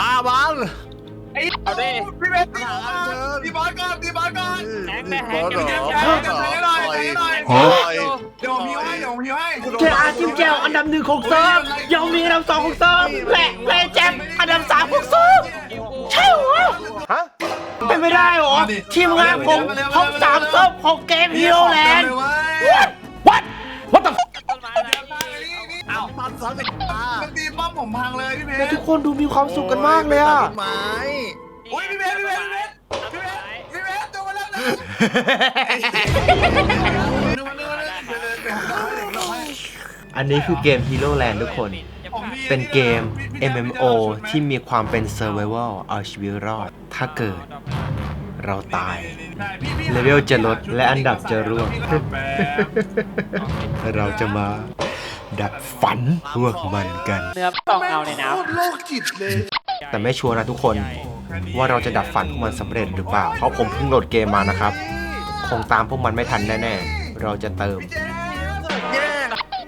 ตาบังเอาดิ พี่เบสตีตีบอลก่อนตีบอลก่อนแทงได้แทงเหรอแทงแทงกันแทงกันหน่อยแทงกันหน่อยโอ้ยเดี๋ยวผมพิวให้เดี๋ยวผมพิวให้เจอาจิ้มแจวอันดับหนึ่งของเซิร์ฟยองมีอันดับสองของเซิร์ฟและเพลแจมอันดับสามของเซิร์ฟใช่เหรอฮะเป็นไม่ได้เหรอทีมงานผมท็อปสามเซิร์ฟของเกมฮีโร่แลนด์ What What the f- ต้นไม้อะไร เอ้ามันสอนเป็นตามันตีป้อมผมพังเลยพี่เบแต่สทุกคนดูมีความสุขกันมากเลยอะต้นไม้โอ้ยพี่เบสพี่เบสพี่เบสพี่เบสตัวมาแล้วดูมาดูมาเดี๋ยวเดี๋ยวผมให้เดี๋ยวผมให้อันนี้คือเกม Hero Land ทุกคนเป็นเกม MMO ที่มีความเป็น Survival เอาชีวิตรอด ถ้าเกิดเราตายเลเวลจะลดและอันดับจะร่วง เราจะมา ดับฝันพวกมันกัน เนื้อต้องเงาในน้โคตรโลกจิตเลย แต่ไม่ชัวร์นะทุกคนว่าเราจะดับฝันพวกมันสำเร็จหรือเปล่า เพราะผมเพิ่งโหลดเกมมานะครับ คงตามพวกมันไม่ทันแน่ๆ เราจะเติมแย่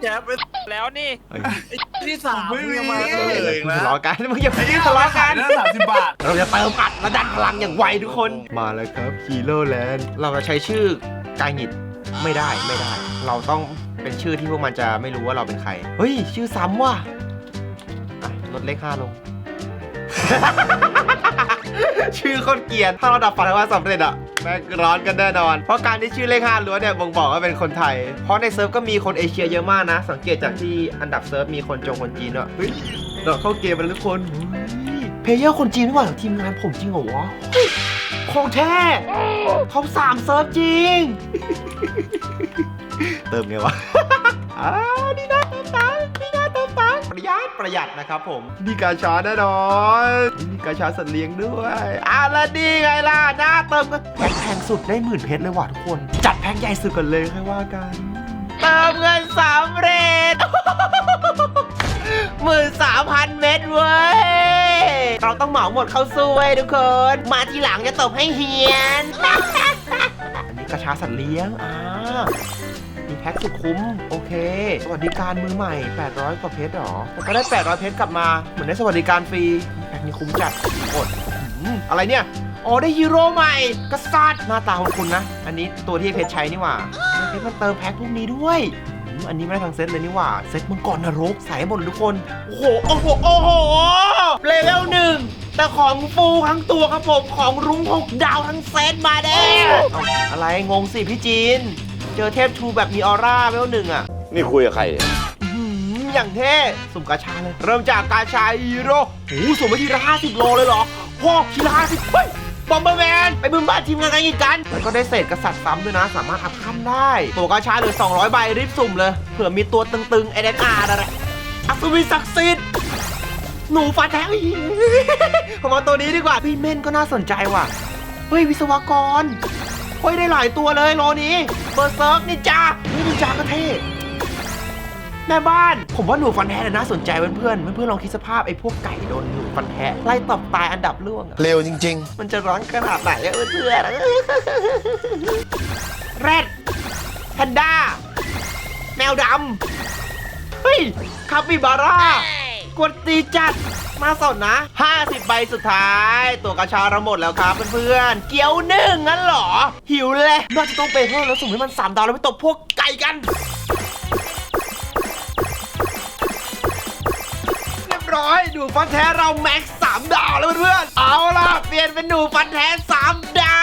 แย่ไปำแล้วนี่เอ้ยที่สามไม่มีมาเลยมึงนะทะเลาะกันมึงอย่าไปทะเลาะกัน แล้วสามสิบบาท เราจะเติมอัดและดันพลังอย่างไวทุกคน มาแล้วครับฮีโร่แลนด์ เราจะใช้ชื่อกายหงิดไม่ได้ไม่ได้ เราต้อง เป็นชื่อที่พวกมันจะไม่รู้ว่าเราเป็นใคร เฮ้ย ชื่อซ้ำว่ะอะลดเลขห้าลง ชื่อคนเกลียน ถ้าเราดับฝันว่าสำเร็จอะแม่งร้อนกันแน่นอน เพราะการที่ชื่อเลขห้าล้วนเนี่ยบ่งบอกว่าเป็นคนไทย เพราะในเซิร์ฟก็มีคนเอเชียเยอะมากนะ สังเกตจากที่อันดับเซิร์ฟมีคนจงคนจีนด้วยเฮ้ยเราเข้าเกมไปแล้วทุกคนเฮ้ยเพลเยอร์คนจีนไม่หว่าทีมงานผมจริงเหรอวะเฮ้ยของแท้ท็อปสามเซิร์ฟจริง เติมไงวะอ่านี่นะเติมตังค์นี่นะเติมตังค์ประหยัดประหยัดนะครับผมนี่กาชาแน่นอนนี่กาชาสัตว์เลี้ยงด้วยอะแล้วนี่ไงล่ะหน้าเติมก็แพ็คแพงสุดได้หมื่นเพชรเลยว่ะทุกคน จัดแพ็คใหญ่สุดกันเลยค่อยว่ากัน เติมเงินสำเร็จหมื่นสามพันเม็ดเว้ย เราต้องเหมาหมดเข้าสู้เว้ยทุกคน มาทีหลังจะตบให้เฮียนอันนี้ กระชาสัตว์เลี้ยง อ่า มีแพ็คสุดคุ้ม โอเค สวัสดิการมือใหม่ 800 กว่าเพชรหรอแล้วก็ได้ 800 เพชรกลับมา เหมือนได้สวัสดิการฟรี แพ็คนี้คุ้มจัดอดอะไรเนี่ยอ๋อได้ฮีโร่ใหม่ กษัตริย์หน้าตาของคุณนะ อันนี้ตัวที่เพชรใช้นี่หว่าเพชรมันเติมแพ็คพวกนี้ด้วยอันนี้ไม่ได้ทั้งเซตเลยนี่หว่า เซตมังกรนรกใส่หมดทุกคน โอ้โห โอ้โห โอ้โหเลเวลหนึ่ง แต่ของฟูทั้งตัวครับผมของรุ้งหกดาวทั้งเซตมาเด้เอาอะไรงงสิพี่จีน เจอเทพทูแบบมีออร่าเลเวลหนึ่งอะนี่คุยกับใครเนี่ยอื้อหืออย่างเท่สุ่มกาชาเลย เริ่มจากกาชาฮีโร่โอ้โหสุ่มไปทีละ50โลเลยเหรอโอ้ทีละ50เฮ้ยบอมเบอร์แมน ไปบึ้มบ้านทีมงานกันอีกกันแล้วก็ได้เศษกษัตริย์ซ้ำด้วยนะ สามารถอัพขั้นได้ ตัวกาชาเหลือ 200 ใบรีบสุ่มเลย เผื่อมีตัวตึงๆ n อ r นั่นแหละอัศวินศักดิ์สิทธิ์ หนูฟันแท้งอีกผมเอาตัวนี้ดีกว่าพี่เม่นก็น่าสนใจว่ะ เฮ้ยวิศวกร เฮ้ยได้หลายตัวเลยโลนี้ เบอร์เซิร์กนินจาเฮ้ยนินจาก็เท่แม่บ้าน ผมว่าหนูฟันแท้เนี่ยน่าสนใจเพื่อนๆเพื่อนๆลองคิดสภาพไอ้พวกไก่โดนหนูฟันแท้ไล่ตบตายอันดับล่วงอะเร็วจริงมันจะร้อนขนาดไหนอะเพื่อนๆแรดแพนด้า แมวดำ เฮ้ยคาปิบาร่า กดตีจัด มาสดนะ 50 ใบสุดท้าย ตัวกระชาเราหมดแล้วครับเพื่อนๆ เกี๊ยวหนึ่งงั้นเหรอ หิวเลยน่าจะต้องไปเพิ่มแล้วสุ่มให้มัน 3 ดาวแล้วไปตบพวกไก่กัน ร้อย หนูฟันแท้เราแม็กซ์สามดาวแล้วเพื่อนๆ เอาล่ะ เปลี่ยนเป็นหนูฟันแท้สามดา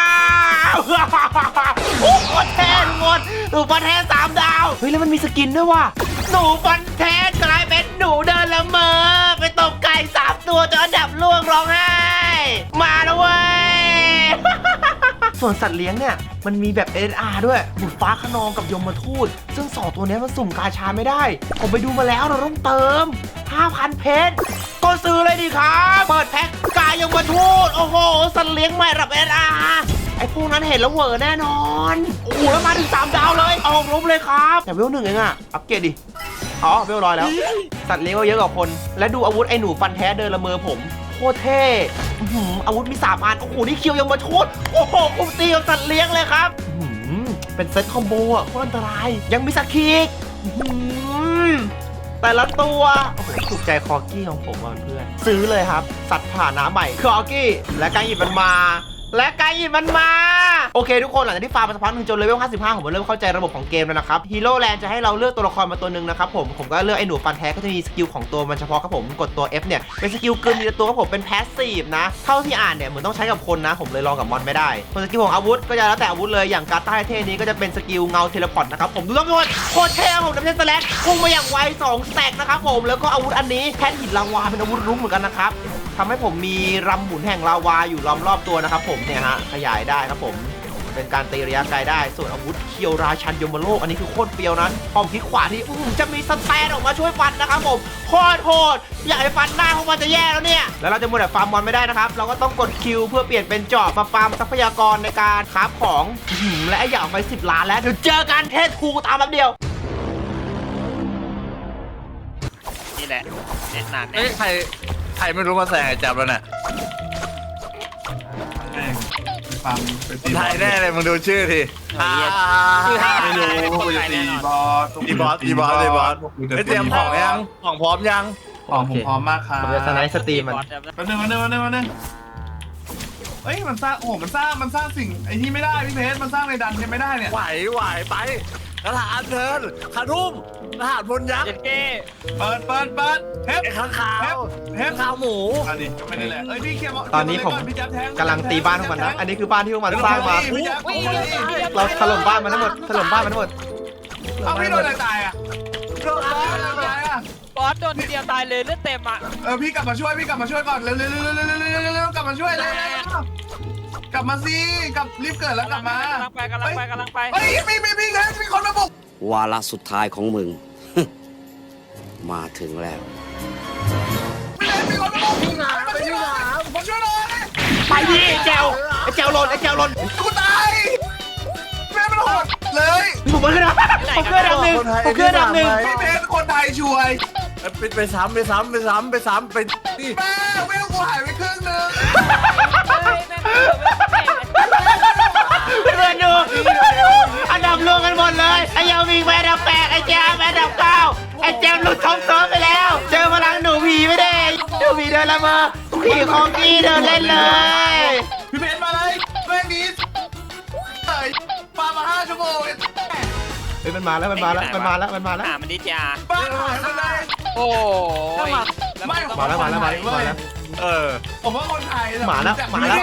ว โอ้โหเท่ทุกคนหนูฟันแท้สามดาว เฮ้ย แล้วมันมีสกินด้วยว่ะ หนูฟันแท้กลายเป็นหนูเดินละเมอ ไปตบไก่สามตัวจนอันดับล่วงร้องไห้ มาแล้วเว้ย ส่วนสัตว์เลี้ยงเนี่ยมันมีแบบ SR ด้วยบุตรฟ้าขนองกับยมทูต ซึ่งสองตัวนี้มันสุ่มกาชาไม่ได้ ผมไปดูมาแล้วเราต้องเติม 5,000 เพชรก็ซื้อเลยดีครับเปิดแพ็คกายยมทูต โอ้โห สัตว์เลี้ยงใหม่รับ SR ไอ้พวกนั้นเห็นแล้วเหวอแน่นอน โอ้โหแล้วมาถึง3ดาวเลยออกรบเลยครับแต่เวลหนึ่งเองอะอัปเกรดดิอ๋อเวลร้อยแล้วสัตว์เลี้ยงก็เยอะกว่าคน และดูอาวุธไอ้หนูฟันแท้เดินละเมอผม ตรเท่อื้อหืออาวุธมีสามอัน โอ้โห นี่เคียวยังมาชุด โอ้โหคุ้มตีกับสัตว์เลี้ยงเลยครับอื้อหือเป็นเซตคอมโบอะโคตรอันตราย ยังมีสกคีกอื้อหือแต่ละตัว โอ้โห ถูกใจคอกี้ของผมว่ะเพื่อน ซื้อเลยครับ สัตว์ผ่าน้ำใหม่ คอกี้ และการหยิบมันมา และการหยิบมันมา โอเคทุกคนหลังจากที่ฟาร์มมาสักพักหนึ่งจนเลเวล55ผมเริ่มเข้าใจระบบของเกมแล้วนะครับฮีโร่แลนด์จะให้เราเลือกตัวละครมาตัวหนึ่งนะครับผมผมก็เลือกไอ้หนูฟันแท้ก็จะมีสกิลของตัวมันเฉพาะครับผมกดตัว F เนี่ยเป็นสกิลเกินทีละตัวครับผมเป็นแพสซีฟนะเท่าที่อ่านเนี่ยเหมือนต้องใช้กับคนนะผมเลยลองกับมอนไม่ได้ส่วนสกิลของอาวุธก็จะแล้วแต่อาวุธเลยอย่างการ์ต้าเท่นี้ก็จะเป็นสกิลเงาเทเลพอร์ตนะครับผมดูต้องดูโคตรเท่ผมดับเบิลสแลกพุ่งมาอย่างไวสองแตกนะครับผมแล้วก็อาวุธอันนี้แท่นหินลาวาเป็นอาวุธรุ้งเหมือนกันนะครับทำให้ผมมีรำหมุนแห่งลาวาอยู่ล้อมรอบตัวนะครับผมเนี่ยฮะขยายได้ครับผม เป็นการตีระยะไกลได้ ส่วนอาวุธเคียวราชันยมโลก อันนี้คือโคตรเปรียวนะพอผมคลิกขวาที่อื้อหือจะมีสแตนออกมาช่วยฟันนะครับผมโคตรโหดอยากให้ฟันหน้าพวกมันจะแย่แล้วเนี่ย แล้วเราจะมัวแต่ฟาร์มมอนไม่ได้นะครับ เราก็ต้องกดคิวเพื่อเปลี่ยนเป็นจอบมาฟาร์มทรัพยากรในการคราฟของอื้อหือและไอ้อย่างไปสิบล้านแล้วเดี๋ยวเจอกันเทสคูตามแป๊บเดียวนี่แหละเน็ตหนักเอ้ยใครใครไม่รู้มาแซงไอ้จับแล้วเนี่ย แม่งไปฟังไปตีไทยแน่เลยมึงดูชื่อทีอ่าชื่อท่าไม่รู้เป็นคนกูไทจะยตีแน่นอนบอสตีบอสตีบอสตีบอสไอ้ยเตรียมของยังของพร้อมยังของผมพร้อมมากครับผมจะสไนด์สตรีมมันบอสครับแป๊บนึงแป๊บนึงแป๊บนึงแป๊บนึงเอ้ยมันสร้างโอ้โหมันสร้างมันสร้างสิ่งไอ้ที่ไม่ได้พี่เพชรมันสร้างในดันยังไม่ได้เนี่ยไหวไหวไป คาถาอันเทินคารุ่มทหารบนยักษ์เจเก้เปิดเปิดเปิดเทปไอ้ข้างขาวเทปข้าวหมูอันนี้ไม่ได้แหละเอ้ยพี่เคียตอนนี้ผมกำลังตีบ้านทุกคนนะ อันนี้คือบ้านที่พวกมันสร้างมา เราถล่มบ้านมันทั้งหมด ถล่มบ้านมันทั้งหมดเอาพี่โดนอะไรตายอะโดนอะไรตายอะบอสโดนเดียวตายเลยเลือดเต็มอะ เออพี่กลับมาช่วยพี่กลับมาช่วยก่อนเร็วๆๆๆๆๆกลับมาช่วยเลย กลับมาสิกลับรีบเกิดแล้วกลับมากำลังไปกำลังไปกำลังไปเฮ้ยมีมีมีครับมีคนมาบุกวาระสุดท้ายของมึง มาถึงแล้ว มีมีคนมาบุกพี่หนาไปพี่หนามาช่วยหน่อยไปดิไอ้แจวไอ้แจวหล่นไอ้แจวหล่นกูตายแม่มันโหดเลยผมขึ้นนะผมขึ้นอันดับหนึ่งผมขึ้นอันดับหนึ่งพี่เพชรคนไทยช่วยไปไปซ้ำไปซ้ำไปซ้ำไปซ้ำไปนี่แม่แม่กูหายไปครึ่งนึง เพื่อนๆดูอันดับรวมกันหมดเลย ไอ้ยาวิงไปอันดับแปดไอ้แจวไปอันดับเก้าไอ้แจวหลุดท็อปเซิร์ฟไปแล้ว เจอพลังหนูผีไม่ได้หนูผีเดินละเมอผีของกี้เดินเล่นเลย พี่เพชรมาเลยแม่งนี้เฮ้ยปามาห้าชั่วโมงเฮ้ยมันมาแล้วมันมาแล้วมันมาแล้วมันมาแล้ว หามันดิจ้าบ้านหายไปเลยโอ้ยไม่มาแล้วมาแล้วมาแล้วมาแล้ว เออ ผมว่าคนไทยหมาแล้วหมาแล้ว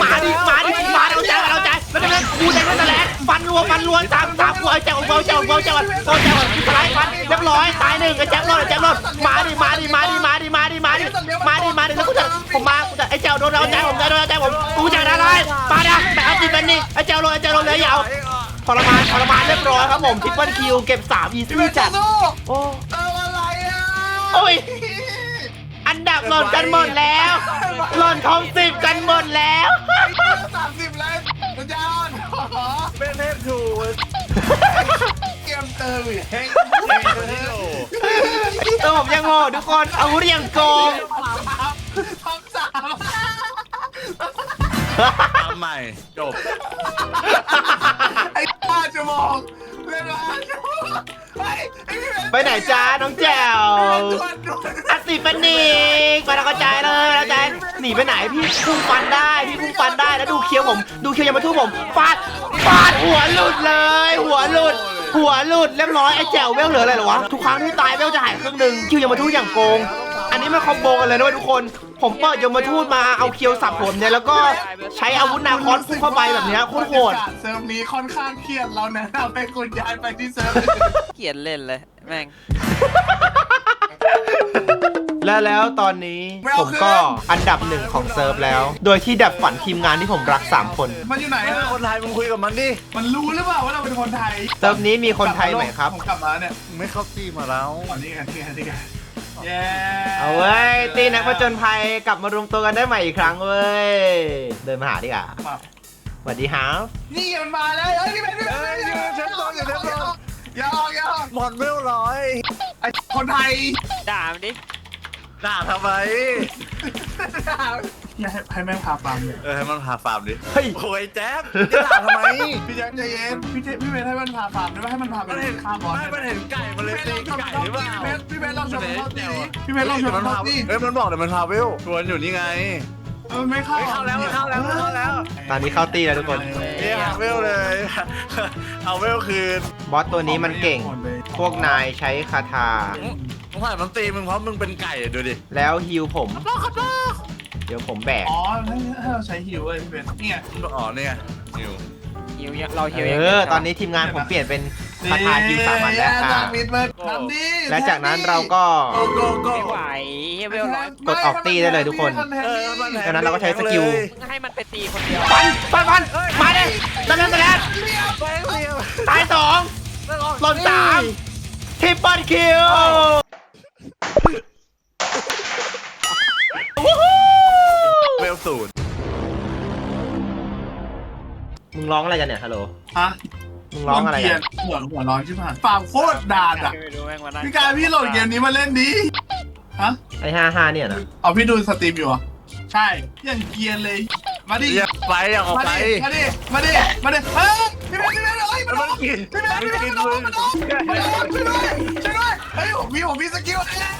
หมาดิหมาดิหมาเอาใจเอาใจแล้วก็กูใจก็แสลงฟันรัวฟันรัวสามสามกูเอาเจ้าเบาเจ้าเบาเจ้าเบาเจ้าสไลด์ฟันเรียบร้อยตายหนึ่งไอ้แจ็ครอดไอ้แจ็ครอดหมาดิหมาดิหมาดิหมาดิหมาดิหมาดิหมาดิหมาดิแล้วกูจะผมมากูจะไอ้เจ้าโดนเอาใจผมใจโดนเอาใจผมกูจะอะไรมาดิแต่เอาจิตเป็นนี่ไอ้เจ้าโดนไอ้เจ้าโดนเลยยาวทรมานทรมานเรียบร้อยครับผมทิปเปิลคิวเก็บ3อีพี่ซี่เพชรจัดสู้โอ้เอออะไรอะโอ้ยอันดับ หล่นกันหมดแล้ว หล่นทอปสิบกันหมดแล้ว สามสิบแล้วอาจารย์เป็นเทพถูกเกมเตอร์อีกเฮ้ยตัวผมยังโง่ทุกคนอาวุธยังโกงท็อปสามตามใหม่จบไอ้ห้าชั่วโมง เล่นมาห้าชั่วโมงเฮ้ยไอ้พี่เพชรไปไหนจ้าน้องแจ๋วด่วนด่วนอัสิเป็นนิกไปแล้วกระจายเลยกระจายหนีไปไหนพี่พุ่งฟันได้พี่พุ่งฟันได้แล้วดูเคี้ยวผม ดูเคี้ยวยังมาทุบผมฟาดฟาดหัวหลุดเลย หัวหลุด หัวหลุดเรียบร้อยไอ้แจ๋วเวลเหลืออะไรเหรอวะทุกครั้งที่ตายเวลจะหายครึ่งหนึ่งคิวยังมาทุบอย่างโกง อันนี้มันคอมโบกันเลยนะเว้ยทุกคน ผมเปิดยมทูตมาเอาเคียวสับผมเนี่ยแล้วก็ใช้อาวุธนาคอสพุ่งเข้าไปแบบเนี้ยโคตรโหดเซิร์ฟนี้ค่อนข้างเครียดเราแนะนำให้คุณย้ายไปที่เซิร์ฟเกลียดเล่นเลย แม่ง และแล้วตอนนี้ผมก็อันดับหนึ่งของเซิร์ฟแล้ว โดยที่ดับฝันทีมงานที่ผมรัก 3 คน มันอยู่ไหนไอ้อะคนไทยมึงคุยกับมันดิมันรู้หรือเปล่าว่าเราเป็นคนไทยเซิร์ฟนี้มีคนไทยไหมครับ ผมกลับมาเนี่ย มึงไม่เข้าตีมาแล้ว อ๋อนี่ไงนี่ไงนี่ไง เย้เอาเว้ยตีนักผจญภัยกลับมารวมตัวกันได้ใหม่อีกครั้งเว้ย เดินมาหาดีกว่ามาสวัสดีครับนี่มันมาแล้วเอ้ยพี่เป็นพี่เป็นเอ้ยอยู่เทปโซนอยู่เทปโซนอย่าออกอย่าออกหมอนเวลร้อยไอ้คนไทยด่ามันดิ ด่าทำไมอย่าให้ให้แม่งพาฟาร์มเลยเออให้มันพาฟาร์มดิ เฮ้ยโอ้ยแจ๊บจะด่าทำไมพี่แจ๊คใจเย็นพี่เจพี่เบนให้มันพาฟาร์มได้ไหมให้มันพาไปมันเห็นฆ่าบอสไม่มันเห็นไก่มันเลยตีไก่หรือเปล่าพี่เบนลองชมเขาดิพี่เบนลองชมมันเขาพาดิเฮ้ยมันบอกแต่มันพาเวลชวนอยู่นี่ไงเออไม่เข้าไม่เข้าแล้วไม่เข้าแล้วไม่เข้าแล้วตอนนี้เข้าตีแล้วทุกคนนี่หาเวลเลย เอาเวลคืนบอสตัวนี้มันเก่ง พวกนายใช้คาถามึ งผ่านมันตีมึงเพราะมึงเป็นไก่อะดูดิ แล้วฮิวผมเดี๋ยวผมแบก อ๋อให้ให้เราใช้ฮิวเลยพี่เบนเนี่ยอ๋อเนี่ยนิวหิวยังเราหิวเอยังอตอนนี้ทีมงานผมเปลี่ยนเป็นคาถาฮิวสามัญแล้วอ่าจากมิดเบิร์ดทำดิและจากนั้นเราก็ โกโกโกไม่ไหวเฮียเวลร้อยกดออกตีได้เลยทุกคน เออมันแทจากนั้นเราก็ใช้สกิล มึงให้มันไปตีคนเดียวฟันฟันฟันมาเลยนั่นนั่นนั่นไปเรียวตายสองหล่นสามทริปเปิลคิววู้ฮู้ เวลศูนย์มึงร้องอะไรกันเนี่ยฮัลโหล ฮะมึงร้องอะไรเกลีกัยนดหัวหัวร้อนชิบหายปากโคตรด่าอะ ไม่รู้แม่งมานั่งพี่กายพี่โหลดเกมนี้มาเล่นดิฮะ ไอ้ห้าห้าเนี่ยนะเอาพี่ดูสตรีมอยู่เหรอะใช่ยังเกรียนเลย มาดิ อยากไปอยากออกมาไปดิ มาดิ มาดิ มาดิ เฮ้ยพี่เบนพี่เบนเอ้ยมันมันกินพี่เบนมันพี่เบกินนโดมึนงมันโดนมันโดนช่วยด้วยช่วยด้วย เฮ้ยผมมีผมมีสกิลเอง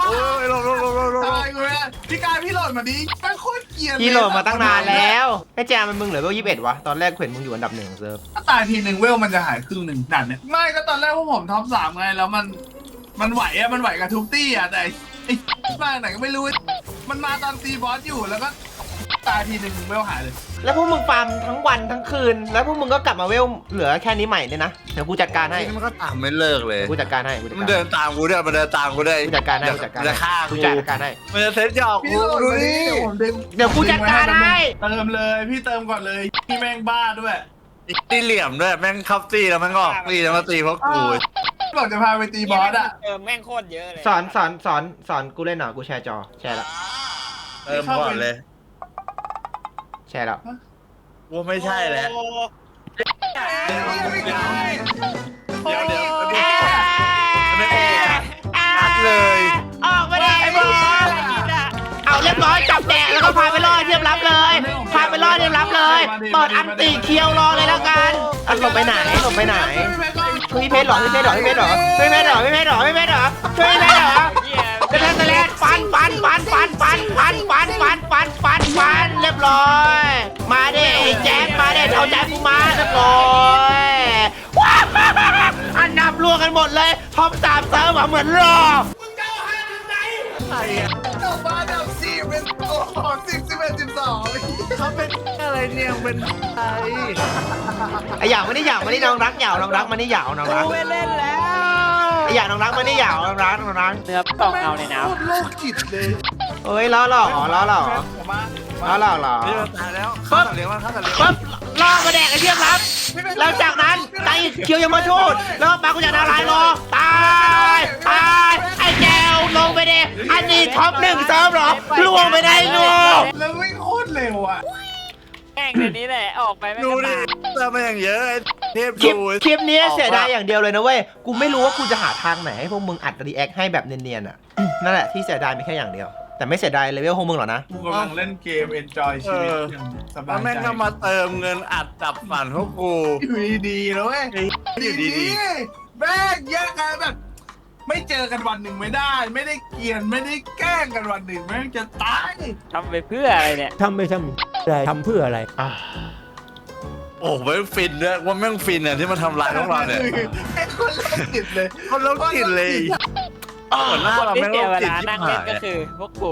โอ้ยลงลงลงลงลงอะไรกูเนี่ยพี่กายพี่โหลดมาดิมันโคตรเกรียนเลยพี่โหลดมาตั้งนานแล้วไอ้แจมมันมึงเหลือเวลยี่สิบเอ็ดวะ ตอนแรกเห็นมึงอยู่อันดับหนึ่งของเซิร์ฟถ้าตายทีหนึ่งเวลมันจะหายครึ่งหนึ่งด่านเนี่ยไม่ก็ตอนแรกพวกผมท็อปสามไงแล้วมันมันไหวอะมันไหวกับทุกตี้อะแต่ไอ้มาไหนก็ไม่รู้ มันมาตอนตีบอสอยู่แล้วก็ตายทีหนึ่งเวลหายเลย แล้วพวกมึงฟาร์มทั้งวันทั้งคืน แล้วพวกมึงก็กลับมาเวลเหลือแค่นี้ใหม่เนี่ยนะ เดี๋ยวกูจัดการให้ นี่มันก็ตามไม่เลิกเลย กูจัดการให้ กูจัดมันการเดินตามกูด้วยมันเดินตามกูด้วยกูจัดการให้ กูจัดการจะฆ่ากูกูจัดการให้ มันจะเซ็ตหยอกพี่กูโหลดดูมาดินี่เดี๋ยวผมดึงเดี๋ยวกูจัดการให้ เติมเลยพี่เติมก่อนเลยพี่แม่งบ้าด้วยตีเหลี่ยมด้วยแม่งเข้าตีแล้วแม่งก็ออกตีแล้วมาตีเพราะกูบอกจะพาไปตีบอสอะเออแม่งโคตรเยอะเลยสอนสอนสอนสอนกูเล่นหน่อยกูแชร์จอ แชร์ละเติมก่อนเลย แชร์แล้วว่าไม่ใช่แล้วโอ้เดี๋ยวเดี๋ยวเดี๋ยวเดี๋ยวแอะไม่โอ้ชัดเลย ออกมาได้ไอ้บอสเอาเรียบร้อยจับแดกแล้วก็พาไปล่อเทียบรับเลยพาไปล่อเทียบรับเลยเปิดอันตีเคียวรอเลยแล้วกันอะหลบไปไหนหลบไปไหนพี่เพชรเหรอพี่เพชรเหรอพี่เพชรเหรอพี่เพชรเหรอพี่เพชรเหรอพี่เพชรเหรอช่วยพี่เพชรเหรอ เหี้ยจะแทนจะแลนฟันฟันฟันฟันฟันฟันฟันฟันฟันฟันฟันเรียบร้อย มาดิไอ้แจ๊คมาดิเอาแจ๊คกูมาเรียบร้อยว้าวอันนับรวมกันหมดเลยท็อปสามเซิร์ฟอะเหมือนรอเจ้าบ้านเจ้าสี่เป็นโอ้โหสิบสิบเอ็ดสิบสองเขาเป็นอะไรเนี่ยเป็นใครไอ้หยาวมานี่หยาวมานี่น้องรักหยาวน้องรักมานี่หยาวน้องรักกูไม่เล่นแล้วไอ้หยาวน้องรักมานี่หยาวน้องรักน้องรักเนื้อกล่องเอาในน้โคตรโลกจิตเลยเอ้ยล้อหล่อล้อหล่อผมมาล้อหล่อเหรอนี่มันตายแล้วข้าวสัตว์เลี้ยงมันข้าวสัตว์เลี้ยงปุ๊บล่อมาแดกไอ้เทียบรับแล้วจากนั้นไตเคียวยมทูตแล้วปากุญแจนาวไลายรอตายตายไอ้แจวลงไปเดิอันนี้ท็อปหนึ่งเซิร์ฟหรอล่วงไปได้ลูแล้ววิ่งโคตรเร็วอะ แม่งเดี๋ยวนี้แหละออกไปแม่งดูก็ดิตายเติมมาอย่างเยอะไอ้ เทพคลิปดูคลิปนี้เสียดายอย่างเดียวเลยนะเว้ย กูไม่รู้ว่ากูจะหาทางไหนให้พวกมึงอัดรีแอคให้แบบเนียนๆอะ นั่นแหละที่เสียดายมีแค่อย่างเดียว แต่ไม่เสียดายเลเวลพวกมึงหรอกนะ กูกำลังเล่นเกม enjoy ชีวิตอย่างสบาแล้ยวใจแม่งก็มาเติมเงินอัดจับฝันพวกกูอยู่ดีๆแล้วเว้ยอยู่ดีแม่งแยกกันแบบ ไม่เจอกันวันหนึ่งไม่ได้ ไม่ได้เกลียนไม่ได้แกล้งกันวันหนึ่งแม่งจะตาย ทำไปเพื่ออะไรเนี่ย ทำไปทำอะไรทำเพื่ออะไรอะๆ โอ้โหแม่งฟินด้วยว่าแม่งฟินเนี่ยที่มาทำร้ายพวกเราเนี่ยไอ้คนโรคจิตเลยคนโรคจิตเลยหัวหน้าคนเราที่แม่งเสีโรยคเวจิตลาชินั่บงหาเล่นยก็คือพวกกู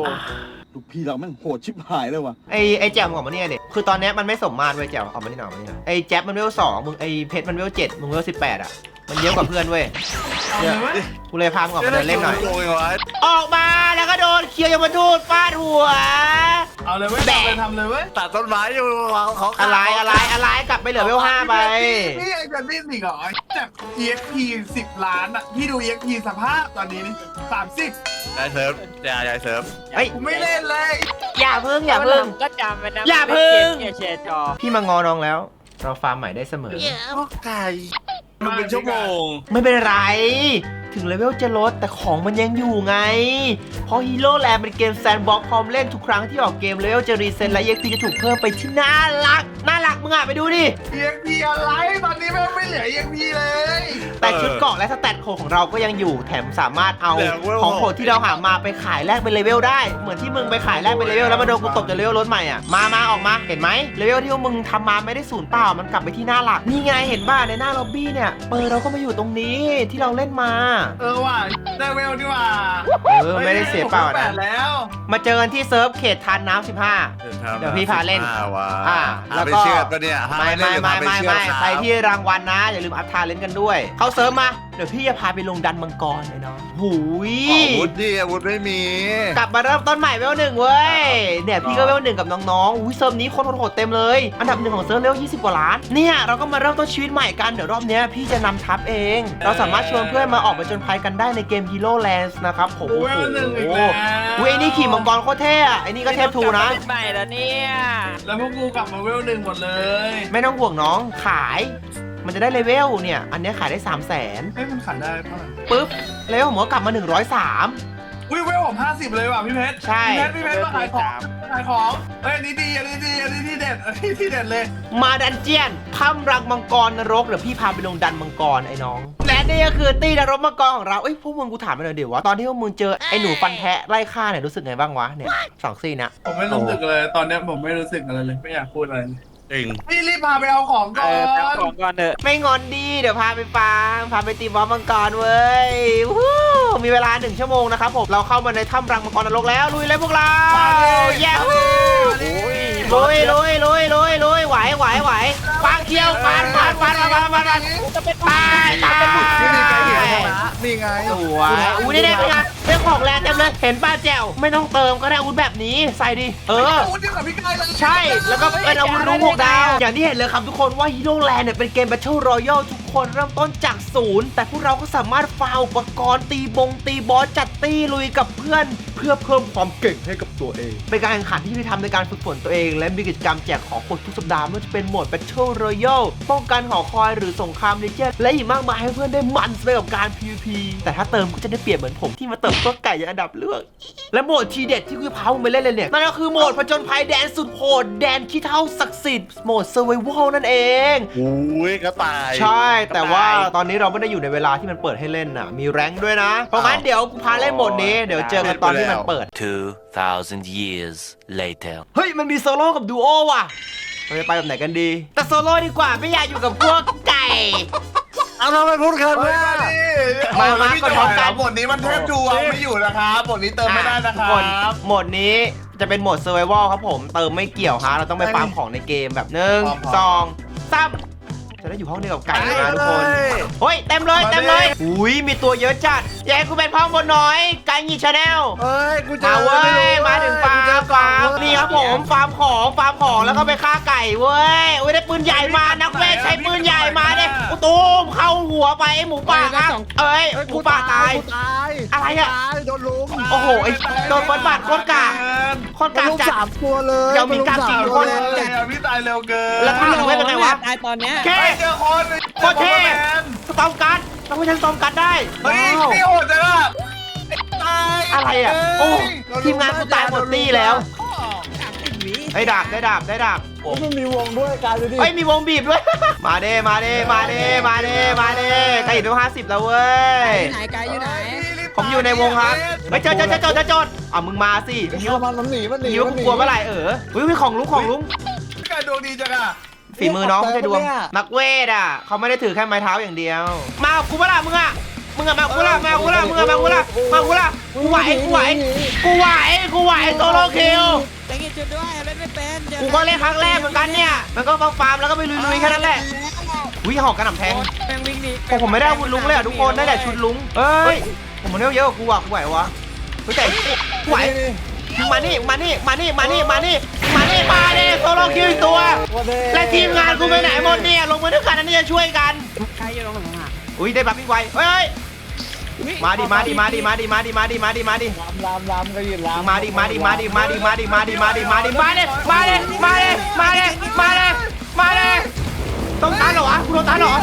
ลูกพี่เราแม่งโหดชิบหายเลยว่ะไอไอแจมของมันเนี่ยเด็คือตอนเนี้ยมันไม่สมมาตรเว้ยแจวเอามานี่หน่อยเอามานี่หน่อยไอแจ๊บมันเวลสองมึงไอเพชรมันเวลเจ็ดมึงเวลสิบแปดอะ มันเยอะกว่าเพื่อนเว้ยเอาเลยเว้ยกูเลยพามึงออกมาเดินเล่นหน่อยโกงวะออกมาแล้วก็โดนเคียวยมทูตฟาดหัว เอาเลยเว้ยแบะเอาเลยทำเลยเว้ยตัดต้นไม้อยู่เขาอะไรอะไรอะไรกลับไปเหลือเวลห้าไปพี่ไอ้แบบนี้สิเหรอจาก EXP สิบล้านอะ พี่ดู EXP สภาพตอนนี้นี่สามสิบยายเซิร์ฟยายยายเซิร์ฟเฮ้ย กูไม่เล่นเลยอย่าพึ่งอย่าพึ่ง ก็จำไว้นะอย่าพึ่งเล่นเกมเนี่ยแชร์จอ พี่มางอน้องแล้ว เราฟาร์มใหม่ได้เสมอพวกไก่ มันเป็นชั่วโมง ไม่เป็นไร ถึงเลเวลจะลดแต่ของมันยังอยู่ไง เพราะฮีโร่แลนด์เป็นเกมแซนด์บ็อกซ์พร้อมเล่นทุกครั้งที่ออกเกมเลเวลจะรีเซ็ตและเอ็กพีจะถูกเพิ่มไปที่น่ารัก น่ารักมึงอะไปดูดิ เอียงพีอะไรตอนนี้ไม่ไม่เหลือเอียงพีเลย แต่ชุดเกราะและสแตทโคของเราก็ยังอยู่แถมสามารถเอาเหลือเวลของโหดที่เราหามาไปขายแลกเป็นเลเวลได้ เหมือนที่มึงไปขายแลกเป็นเลเวลแล้วมาโดนกูตบจนเลเวลลดใหม่อะมามาออกมาเห็นไหมเลเวลที่มึงทำมาไม่ได้ศูนย์เปล่ามันกลับไปที่หน้าหลักนี่ไงเห็นบ้าในหน้าล็อบบี้เนี่ยเปิดเราก็มาอยู่ตรงนี้ที่เราเล่นมาเออว่ะได้เวลดีว่าเออไม่ได้เสียเปล่าแปนะดแล้วมาเจอกันที่เซิร์ฟเขตทานน้ำ15เดี๋ยวพี่พาเล่นว้าอ่าแล้แล้ววไปก็เชื่อดปะเนี่ยไม่ไม่ไม่ไม่ไม่ใคใครรที่ที่รางวัลนะ อย่าลืมอัพทาเล่นกันด้วย เขาเซิร์ฟมา เดี๋ยวพี่จะพาไปลงดันมังกรเลยเนาะหูยอาวุธดิอาวุธไม่มี กลับมาเริ่มต้นใหม่เวลหนึ่งเว้ยเนี่ยพี่ก็เวลหนึ่งกับน้องๆอุ้ยเซิร์ฟนี้คนโหดๆเต็มเลย อันดับหนึ่งของเซิร์ฟเลเวล20 กว่าล้าน เนี่ยเราก็มาเริ่มต้นชีวิตใหม่กัน เดี๋ยวรอบเนี้ยพี่จะนำทัพเอง เราสามารถชวนเพื่อนมาออกมาจนภัยกันได้ในเกม Hero Lands นะครับผมเวลหนึ่งอีกแล้ว อุ้ยไอ้นี่ขี่มังกรโคตรเท่อะไอ้นี่ก็เทพทูนะเป็นใหม่แล้วเนี่ย แล้วพวกกูกลับมาเวลหนึ่งหมดเลย ไม่ต้องห่วงน้องขาย มันจะได้เลเวลเนี่ย อันเนี้ยขายได้3 0 0 0 0นเฮ้ยมันขายได้เท่าไหร่ปุ๊บเลเวลผมก็กลับมา 103 อุ้ยเวลผมห้าสิบเลยว่ะพี่เพชรใช่ พี่เพชรพี่เพชรมาขายของมาขายของเฮ้ยอันนี้ดีอันนี้ดีอันนี้ที่เด็ดอันนี้ที่เด็ดเลย มาดันเจียนถ้ำรังมังกรนรกเดี๋ยวพี่พาไปลงดันมังกรไอ้น้อง และนี่ก็คือตีนรกมังกรของเราเอ้ยพวกมึงกูถามไปเลยเดี๋ยวว่าตอนที่พวกมึงเจอไอ้หนูฟันแทะไล่ฆ่าเนี่ยรู้สึกไงบ้างวะเนี่ยสองซี่นะ ผมไม่รู้สึกเลย ตอนเนี้ยผมไม่รู้สึกอะไรเลย ไม่อยากพูดอะไรเลย จริงพี่รีบพาไปเอาของเอก่ออเจ้านของก่อนเถอะไม่งอนดี เดี๋ยวพาไปฟาร์มพาไปตีบอสมังกรเว้ยวู้มีเวลาหนึ่งชั่วโมงนะครับผม เราเข้ามาในถ้ำรังมังกรนรกแล้ว ลุยเลยพวกเราแย่ฮู้ลุยลุยลุยลุยลุยไหวไหวไหวฟางเคียวฟานฟานฟานฟานฟานฟานฟานตายตายนี่มีใครเห็นชนะนี่ไงสวยอุ้ยนี่ได้เป็นไง เรื่องของแรงเต็มเลย เห็นป้าแจ๋วไม่ต้องเติมก็ได้อาวุธแบบนี้ใส่ดิเออพูดเดียวกับพี่กายเลย ใช่ แล้วก็เป็นอาวุธรู้หกดาว อย่างที่เห็นเลยครับทุกคนว่าฮีโร่แลนด์เนี่ยเป็นเกม Battle Royale ทุก คนเริ่มต้นจากศูนย์แต่พวกเราก็สามารถฟาวอุปกรณ์ตีบงตีบอสจัดตีลุยกับเพื่อน เพื่อเพิ่มความเก่งให้กับตัวเอง เป็นการแข่งขันที่ได้ทำในการฝึกฝนตัวเอง และมีกิจกรรมแจกของกดทุกสัปดาห์ไม่ว่าจะเป็นโหมด Battle Royale ป้องกันหอคอยหรือสงครามเลเจนและอีกมากมายให้เพื่อนได้มันไปกับการ PVP แต่ถ้าเติมก็จะได้เปรียบเหมือนผมที่มาเติมตัวไก่อย่างอันดับเลือกและโหมดทีเด็ดที่กูจะพามึงไปเล่นเลยเนี่ยนั่นก็คือโหมดผจญภัยแดนสุดโหดแดนขี้เท่าศักดิ์สิทธิ์โหมด Survival นั่นเองอุ้ยกระต่ายใช่แต่ว่าตอนนี้เราไม่ได้อยู่ในเวลาที่มันเปิดให้เล่นน่ะ มีแรงค์ด้วยนะ เพราะงั้นเดี๋ยวกูพาเล่นโหมดนี้ เดี๋ยวเจอกันตอนที่มันเปิด 2,000 years later. เฮ้ย มันมีโซโล่กับดูโอว่ะเราจะไปแบบไหนกันดี แต่โซโล่ดีกว่าไม่อยากอยู่กับพวกไก่ เอาทำไมพูดกันเฮ้ยว่ามาดิมาโอ้มาแล้วพี่กดจะพร้อมกัน บทนี้มันเทพดูเอาไม่อยู่นะครับบทนี้เติมไม่ได้นะคทุกรัคนบโหมดนี้จะเป็นโหมด Survival ครับผม เติมไม่เกี่ยวฮะ เราต้องไปฟาร์มของในเกมแบบหนึ่งพร้อมๆ สองสาม จะได้อยู่ห้องเดียวกับไก่นะทุกคนเฮ้ยเต็มเลยเต็มเลยอุ้ยมีตัวเยอะจัดอยากให้กูเป็นพ่อบนน้อยไก่ยีชาแนลเฮ้ยกูเจมาอเว้ไม่ยรู้มาถึงฟาร์มฟาร์มนี่ครับผมฟาร์มของฟาร์มของแล้วก็ไปฆ่าไก่เว้ยอุ้ยได้ปืนใหญ่มานักเวทใช้ปืนใหญ่มาเนี่ย อุตูมเข้าหัวไปไอ้หมูป่าครับเอ้ยหมูป่าตาย กูตายอะไรอะ ตายโดนลุมโอ้โหไอ้โดนบอลบาดโคตรกากโคตรมันกากลุมจัด สามตัวเลยเดี๋ยวมีกล้ามจริงนลุคนสามตัวเร็เลยวพี่ตายเร็วเกินแล้วถ้าหนูไม่เป็นไงวะ ตายตอนเนี้ยแค่เฮ้ยเจอคนโคตรเท่ สตอมการ์ดเราไม่ใช่สตอมการ์ดได้เฮ้ยว้าวนี่โหดจังอะตายอะไรอะโอ้ทีมงานกูตายหมดตี้แล้ว ไอ้ดาบได้ดาบได้ดาบโอ้มันมีวงด้วยกลายเป็นดิเฮ้ยมีวงบีบด้วย มาเด้มาเด้มาเด้มาเด้มาเด้ใกล้ถึงห้าสิบแล้วเว้ยไหนไกลอยู่ไหนผมอยู่ในวงครับเฮ้ยเจอเจอเจอเจอเจอเจออะมึงมาสิหิวมันมันหนีมันหนีหิวมันกูหนีกลัวเมื่อไหร่เอออุ้ยมีของลุงของลุงกายดวงดีจังอะฝีมือน้องไม่ใช่ดวงเนี่ยนักเวทอะเขาไม่ได้ถือแค่ไม้เท้าอย่างเดียว มากับกูเมื่อไหร่มึงอะมึงอะมากับกูละมากับกูละมึงอะมากับกูละมากับกูละกูไหวกูไหวกูไหวกูไหวโซโลคิว แตงกินจุดด้วยเล่นไม่เป็นเดี๋ยวกูก็เล่นครั้งแรกเหมือนกันเนี่ย มันก็ฟาร์มๆแล้วก็ไปลุยๆแค่นั้นแหละวิหอกกระหน่ำแทง แมงวิ่งหนีโอ้ผมไม่ได้อาวุธลุงเลยอะทุกคนได้แต่ชุดลุงเอ้ย ผมมันเยอะกว่ากูอะกูไหววะเฮ้ยแต่กูไหวมึงมานี่มานี่มานี่มานี่มานี่มานี่มาดิโซโลคิวอีกตัว และทีมงานกูไปไหนหมดเนี่ยลงมาด้วยกันอันนี้จะช่วยกัน ใครอยู่ตรงหลังอะอุ้ยได้บัฟวิ่งไวเฮ้ย มาดิมาดิมาดิมาดิมาดิมาดิมาดิมาดิลามลามลามก็ยืนลามมาดิมาดิมาดิมาดิมาดิมาดิมาดิมาดิมาดิมาดิมาดิมาดิมาดิมาดิต้องตายเหรอวะกูโดนตายเหรอ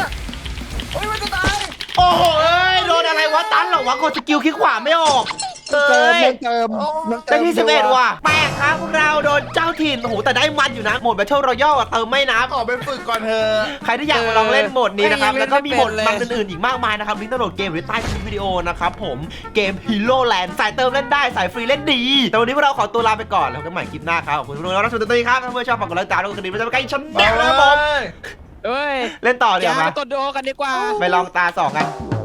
เฮ้ยมันจะตายโอ้โหเอ้ยโดนอะไรวะตันเหรอวะกดสกิลคลิกขวาไม่ออกเอ้เติมยเติมมันเติได้มที่11ว่ะแป ลกครับพวกเราโดนเจ้าถิ่น โอ้โห แต่ได้มันอยู่นะ โหมดแบทเทิลรอยัลอะเติมไม่นับขอไปฝึกก่อนเถอะ ใครที่อยากมาลองเล่นโหมดนี้นะครับ เออแล้วก็มีโหมดยังเล่นไม่มันเป็นเลยอื่นๆอีกมากมายนะครับ ลิงก์ตโหลดเกมหรือใต้คลิปวิดีโอนะครับผม เกม Hero Land สายเติมเล่นได้ สายฟรีเล่นดี แต่วันนี้พวกเราขอตัวลาไปก่อนแล้วพบกันใหม่คลิปหน้าครับ ขอบคุณทุกคนที่รับชมตัวนี้ครับถ้าเพื่อนชอบฝากกดไลค์ตามแล้วก็กดกระดิ่งเพื่อจะไม่ใกล้ชั้นแดงนะครับผม เอ้ยเล่นต่อเดี๋ยวอย่ามาไปกดโดกันดีกว่า ไปลองตาสองกันเ